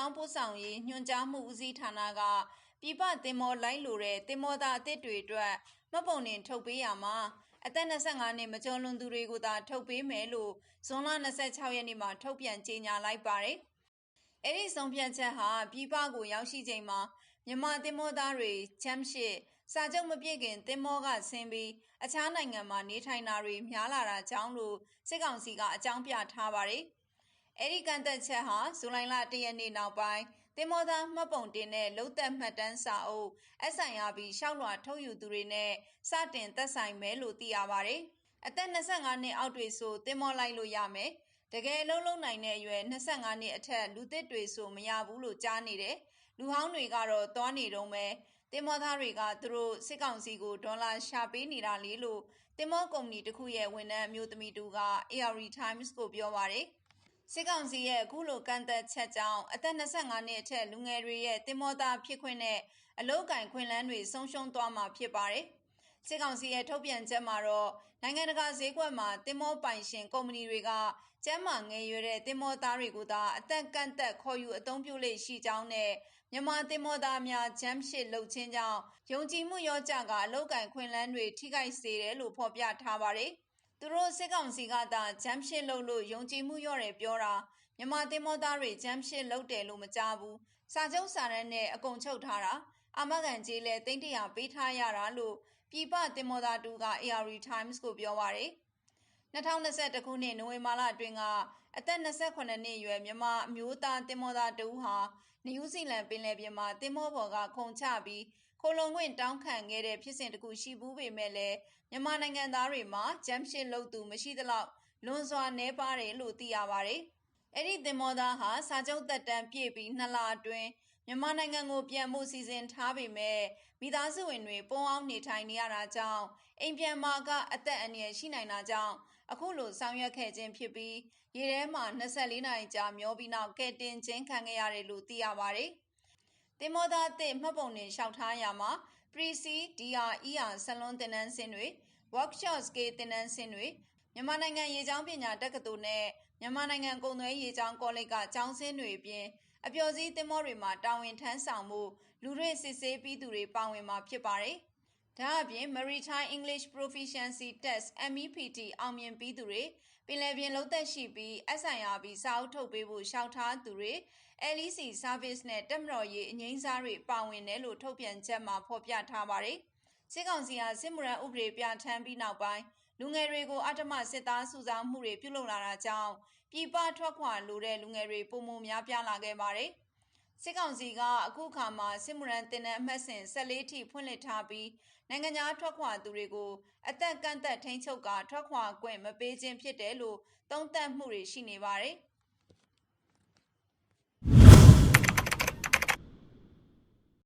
င်းပို့ဆောင်ရေးညွှန်ကြားမှုဦးစီးဌာနကပြည်ပသင်္ဘောလိုက်လိုတဲ့သင်္ဘောသားအသစ်တွေအတွက်မှတ်ပုံတင်ထုတ်ပေးရမှာအသက်25နှစ်မကျော်လွန်သူတွေကိုသာထုတ်ပေးမယ်လို့ဇွန်လ26ရက်နေ့မှာထုတ်ပြန်ကြေညာလိုက်ပါတယ်။အဲ့ဒီဆုံးဖြတ်ချက်ဟာပြည်ပကိုရောက်ရှိချိန်မှာမြန်မာသင်္ဘောသားတွေချမ်းရှိစာချုပ်မပြည့်ခင်သင်္ဘောကဆင်းပြီးအခြားနိုင်ငံမှာနေထိုင်တာတွေများလာတာကြောင့်လို့စစ်ကောင်စီကအကြောင်းပြထားပါတယ်။ အဲ့ဒီကန့်သက်ချက်ဟာဇူလိုင်လ၁ရက်နေ့နောက်ပိုင်းတင်မောသားမှတ်ပုံတင်တဲ့လုံသက်မှတ်တမ်းစာအုပ် SIRB ရှောက်လွှာထုတ်ယူသူတွေနဲ့စတင်သက်ဆိုင်မယ်လို့သိရပါတယ်။အသက်25နှစ်အောက်တွေဆိုတင်မောလိုက်လို့ရမယ်။တကယ်လုံးလုံးနိုင်တဲ့အရွယ်25နှစ်အထက်လူသစ်တွေဆိုမရဘူးလို့ကြားနေတယ်။လူဟောင်းတွေကတော့သွားနေတော့မယ်။တင်မောသားတွေကသူတို့စစ်ကောင်စီကိုဒေါ်လာရှာပေးနေတာလေလို့တင်မောကုမ္ပဏီတစ်ခုရဲ့ဝန်ထမ်းအမျိုးသမီးတူက AR Times ကိုပြောပါတယ်။ စစ်ကောင်စီရဲ့အခုလိုကန့်သက်ချက်ကြောင့်အသက်25နှစ်အထက်လူငယ်တွေရဲ့တင်မောသားဖြစ်ခွင့်နဲ့အလုတ်ကင်ခွင့်လန်းတွေဆုံးရှုံးသွားမှာဖြစ်ပါတယ်။စစ်ကောင်စီရဲ့ထုတ်ပြန်ချက်မှာတော့နိုင်ငံတကာဈေးကွက်မှာတင်မောပိုင်ရှင်ကုမ္ပဏီတွေကကျန်းမာငယ်ရွယ်တဲ့တင်မောသားတွေကိုသာအသက်ကန့်သက်ခေါ်ယူအသုံးပြုလေရှိကြောင်းနဲ့မြန်မာတင်မောသားများဂျမ်ရှစ်လှုပ်ချင်းကြောင့်ယုံကြည်မှုရောကြကအလုတ်ကင်ခွင့်လန်းတွေထိခိုက်စေတယ်လို့ဖော်ပြထားပါတယ်။ သူတို့စစ်ကောင်စီကသာဂျမ်ရှစ်လုပ်လို့ယုံကြည်မှုရော့တယ်ပြောတာမြန်မာသင်္ဘောသားတွေဂျမ်ရှစ်လုပ်တယ်လို့မကြားဘူးစာချုပ်စာတမ်းနဲ့အကုန်ချုပ်ထားတာအမကန်ကြီးလဲတိမ့်တရာပေးထားရတာလို့ပြည်ပသင်္ဘောသားတူက AR Times ကိုပြောပါရယ် 2021ခုနှစ်နိုဝင်ဘာလအတွင်းကအသက်28နှစ်အရွယ်မြန်မာအမျိုးသားတင်မောသားတဦးဟာနယူးဇီလန်ပင်လယ်ပြင်မှာတင်မောပေါ်ကခုန်ချပြီးခိုလုံခွင့်တောင်းခံခဲ့တဲ့ဖြစ်စဉ်တခုရှိဘူးပေမဲ့လည်းမြန်မာနိုင်ငံသားတွေမှာဂျမ်ရှစ်လုပ်သူမရှိသလောက်လွန်စွာနှဲပါတယ်လို့သိရပါတယ်။အဲ့ဒီသင်္ဘောသားဟာစာချုပ်သက်တမ်းပြည့်ပြီးနှစ်လအတွင်းမြန်မာနိုင်ငံကိုပြန်မှုစီစဉ်ထားပေမဲ့မိသားစုဝင်တွေပုံအောင်နေထိုင်နေရတာကြောင့်အိမ်ပြန်မာကအသက်အန္တရာယ်ရှိနိုင်တာကြောင့် အခုလိုဆောင်ရွက်ခဲ့ခြင်းဖြစ်ပြီးရေထဲမှာ24နာရီကြာမျောပြီးနောက်ကဲတင်ခြင်းခံခဲ့ရတယ်လို့သိရပါတယ်။တင်မောသားအသစ်မှတ်ပုံတင်လျှောက်ထားရမှာ Pre-C DRER ဆလွန်းတင်နန်းစင်တွေ Workshop Scale တင်နန်းစင်တွေမြန်မာနိုင်ငံရေကြောင်းပညာတက္ကသိုလ်နဲ့မြန်မာနိုင်ငံကုန်သွယ်ရေကြောင်းကောလိပ်ကကျောင်းစင်းတွေအပြင်အပျော်စီးသင်္ဘောတွေမှာတာဝန်ထမ်းဆောင်မှုလူတွေစစ်ဆေးပြီးသူတွေပါဝင်မှာဖြစ်ပါတယ်။ ဒါအပြင် Maritime English Proficiency Test MEPT အောင်မြင်ပြီးသူတွေပင်လယ်ပြင်လုံးသက်ရှိပြီး SIRB စာအုပ်ထုတ်ပေးဖို့ရှောက်ထားသူတွေ LEC Service နဲ့တက်မတော်ရေးအငိမ့်စားတွေပါဝင်တယ်လို့ထုတ်ပြန်ချက်မှာဖော်ပြထားပါတယ်။စစ်ကောင်စီဟာစစ်မှုရန်ဥပဒေပြဋ္ဌာန်းပြီးနောက်ပိုင်းလူငယ်တွေကိုအတ္တမစစ်သားစုဆောင်းမှုတွေပြုလုပ်လာတာကြောင့်ပြည်ပထွက်ခွာလိုတဲ့လူငယ်တွေပုံမများပြားလာခဲ့ပါတယ်။ စစ်ကောင်စီကအခုခါမှာစစ်မှုရန်တင်တဲ့အမှတ်စဉ်14ထိဖွင့်လှစ်ထားပြီးနိုင်ငံသားထွက်ခွာသူတွေကိုအသက်ကန့်သက်ထိန်းချုပ်ကထွက်ခွာခွင့်မပေးခြင်းဖြစ်တယ်လို့သုံးသပ်မှုတွေရှိနေပါတယ်။